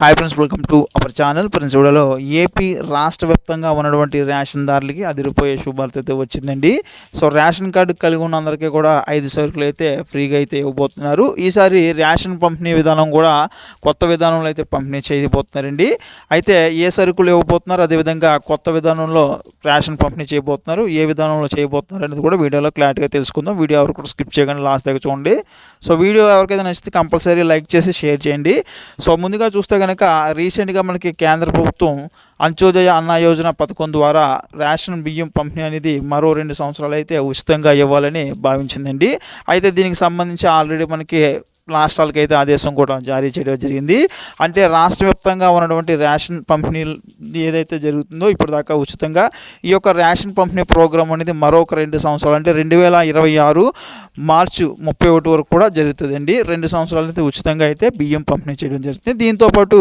Hi friends welcome to our channel friends వీడియోలో AP రాష్ట్ర వ్యాప్తంగా ఉన్నటువంటి రేషన్ దారులకి అదిరిపోయే శుభార్త అయితే వచ్చిందండి. సో రేషన్ కార్డు కలిగి ఉన్న అందరికీ కూడా ఐదు సరుకులు అయితే ఫ్రీగా అయితే ఇవ్వబోతున్నారు. ఈసారి రేషన్ పంపిణీ విధానం కూడా కొత్త విధానంలో అయితే పంపిణీ చేయబోతున్నారండి. అయితే ఏ సరుకులు ఇవ్వబోతున్నారు? అదేవిధంగా కొత్త విధానంలో రేషన్ పంపిణీ చేయబోతున్నారు. ఏ విధానంలో చేయబోతున్నారు అనేది కూడా వీడియోలో క్లారిటీగా తెలుసుకుందాం. వీడియో ఎవరు కూడా స్కిప్ చేయకుండా లాస్ట్ దగ్గర చూడండి. సో వీడియో ఎవరికైతే నచ్చితే కంపల్సరీ లైక్ చేసి షేర్ చేయండి. సో ముందుగా చూస్తే కనుక రీసెంట్గా మనకి కేంద్ర ప్రభుత్వం అంత్యోదయ అన్న యోజన పథకం ద్వారా రేషన్ బియ్యం పంపిణీ అనేది మరో రెండు సంవత్సరాలు అయితే ఉచితంగా ఇవ్వాలని భావించిందండి. అయితే దీనికి సంబంధించి ఆల్రెడీ మనకి రాష్ట్రాలకు అయితే ఆదేశం కూడా జారీ చేయడం జరిగింది. అంటే రాష్ట్ర వ్యాప్తంగా ఉన్నటువంటి రేషన్ పంపిణీ ఏదైతే జరుగుతుందో ఇప్పటిదాకా దాకా ఉచితంగా ఈ యొక్క రేషన్ పంపిణీ ప్రోగ్రాం అనేది మరొక రెండు సంవత్సరాలు అంటే రెండు వేల ఇరవై ఆరు మార్చి ముప్పై ఒకటి వరకు కూడా జరుగుతుందండి. రెండు సంవత్సరాలు అయితే ఉచితంగా అయితే బియ్యం పంపిణీ చేయడం జరుగుతుంది. దీంతోపాటు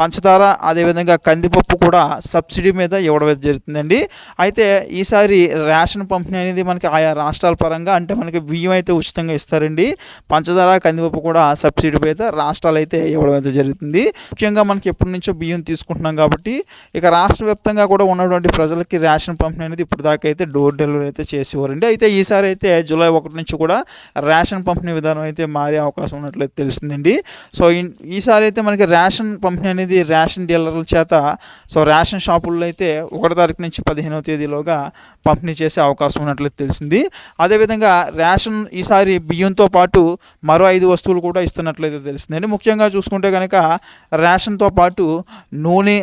పంచదార అదేవిధంగా కందిపప్పు కూడా సబ్సిడీ మీద ఇవ్వడం జరుగుతుందండి. అయితే ఈసారి రేషన్ పంపిణీ అనేది మనకి ఆయా రాష్ట్రాల పరంగా అంటే మనకి బియ్యం అయితే ఉచితంగా ఇస్తారండి. పంచదార కందిపప్పు కూడా సబ్సిడీ మీద రాష్ట్రాలు అయితే ఇవ్వడం అయితే జరుగుతుంది. ముఖ్యంగా మనకి ఎప్పటి నుంచో బియ్యం తీసుకుంటున్నాం కాబట్టి ఇక రాష్ట్ర వ్యాప్తంగా కూడా ఉన్నటువంటి ప్రజలకి రేషన్ పంపిణీ అనేది ఇప్పుడు దాకా అయితే డోర్ డెలివరీ అయితే చేసేవారండి. అయితే ఈసారి అయితే జూలై ఒకటి నుంచి కూడా రేషన్ పంపిణీ విధానం అయితే మారే అవకాశం ఉన్నట్లయితే తెలిసిందండి సో ఈసారి అయితే మనకి రేషన్ పంపిణీ అనేది రేషన్ డీలర్ల చేత సో రేషన్ షాపుల్లో అయితే ఒకటో తారీఖు నుంచి పదిహేనవ తేదీలోగా పంపిణీ చేసే అవకాశం ఉన్నట్లయితే తెలిసింది అదేవిధంగా రేషన్ ఈసారి బియ్యంతో పాటు మరో ఐదు వస్తువులు కూడా ఇస్తున్నట్లయితే తెలుస్తుందండి ముఖ్యంగా చూసుకుంటే కనుక రేషన్తో పాటు నూనె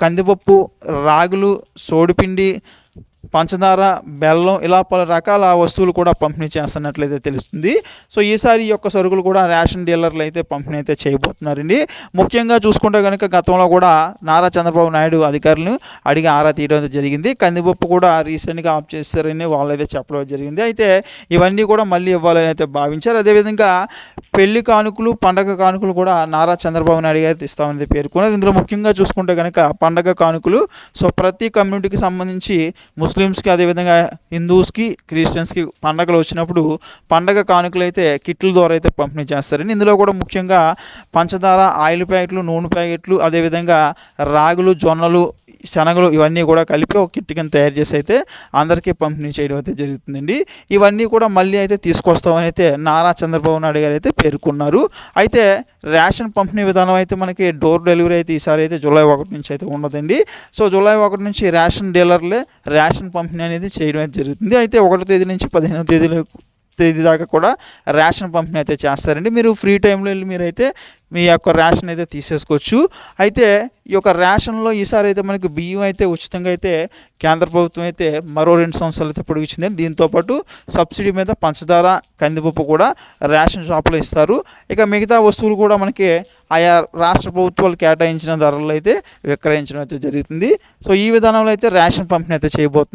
కందిపప్పు రాగులు సోడిపిండి పంచదార బెల్లం ఇలా పలు రకాల వస్తువులు కూడా పంపిణీ చేస్తున్నట్లయితే తెలుస్తుంది. సో ఈసారి ఈ యొక్క సరుకులు కూడా రేషన్ డీలర్లు అయితే పంపిణీ అయితే చేయబోతున్నారండి. ముఖ్యంగా చూసుకుంటే కనుక గతంలో కూడా నారా చంద్రబాబు నాయుడు అధికారులను అడిగి ఆరా తీయడం అయితే జరిగింది. కందిపప్పు కూడా రీసెంట్గా ఆఫ్ చేస్తారని వాళ్ళైతే చెప్పడం జరిగింది. అయితే ఇవన్నీ కూడా మళ్ళీ ఇవ్వాలని అయితే భావించారు. అదేవిధంగా పెళ్ళి కానుకలు పండగ కానుకలు కూడా నారా చంద్రబాబు నాయుడు గారు ఇస్తామని పేర్కొన్నారు. ఇందులో ముఖ్యంగా చూసుకుంటే కనుక పండగ కానుకలు సో ప్రతి కమ్యూనిటీకి సంబంధించి ముస్లిం ముస్లిమ్స్కి అదేవిధంగా హిందూస్కి క్రిస్టియన్స్కి పండగలు వచ్చినప్పుడు పండగ కానుకలు అయితే కిట్ల ద్వారా అయితే పంపిణీ చేస్తారని ఇందులో కూడా ముఖ్యంగా పంచదార ఆయిల్ ప్యాకెట్లు నూనె ప్యాకెట్లు అదేవిధంగా రాగులు జొన్నలు శనగలు ఇవన్నీ కూడా కలిపి ఒక కిట్ కింద తయారు చేసి అయితే అందరికీ పంపిణీ చేయడం అయితే జరుగుతుందండి. ఇవన్నీ కూడా మళ్ళీ అయితే తీసుకొస్తామని అయితే నారా చంద్రబాబు నాయుడు గారు అయితే పేర్కొన్నారు. అయితే రేషన్ పంపిణీ విధానం అయితే మనకి డోర్ డెలివరీ అయితే ఈసారి అయితే జూలై ఒకటి నుంచి అయితే ఉండదండి. సో జూలై ఒకటి నుంచి రేషన్ డీలర్లే రేషన్ పంపిణీ అనేది చేయడం అయితే జరుగుతుంది. అయితే ఒకటో తేదీ నుంచి పదిహేనో తేదీలో తేదీ దాకా కూడా రేషన్ పంపిణీ అయితే చేస్తారండి. మీరు ఫ్రీ టైంలో వెళ్ళి మీరైతే మీ యొక్క రేషన్ అయితే తీసేసుకోవచ్చు. అయితే ఈ యొక్క రేషన్లో ఈసారి అయితే మనకి బియ్యం అయితే ఉచితంగా అయితే కేంద్ర ప్రభుత్వం అయితే మరో రెండు సంవత్సరాలు అయితే పొడిగించింది దీంతోపాటు సబ్సిడీ మీద పంచదార కందిపప్పు కూడా రేషన్ షాపులో ఇస్తారు. ఇక మిగతా వస్తువులు కూడా మనకి ఆయా రాష్ట్ర ప్రభుత్వాలు కేటాయించిన ధరల్లో అయితే విక్రయించడం అయితే జరుగుతుంది. సో ఈ విధానంలో అయితే రేషన్ పంపిణీ అయితే చేయబోతున్నారు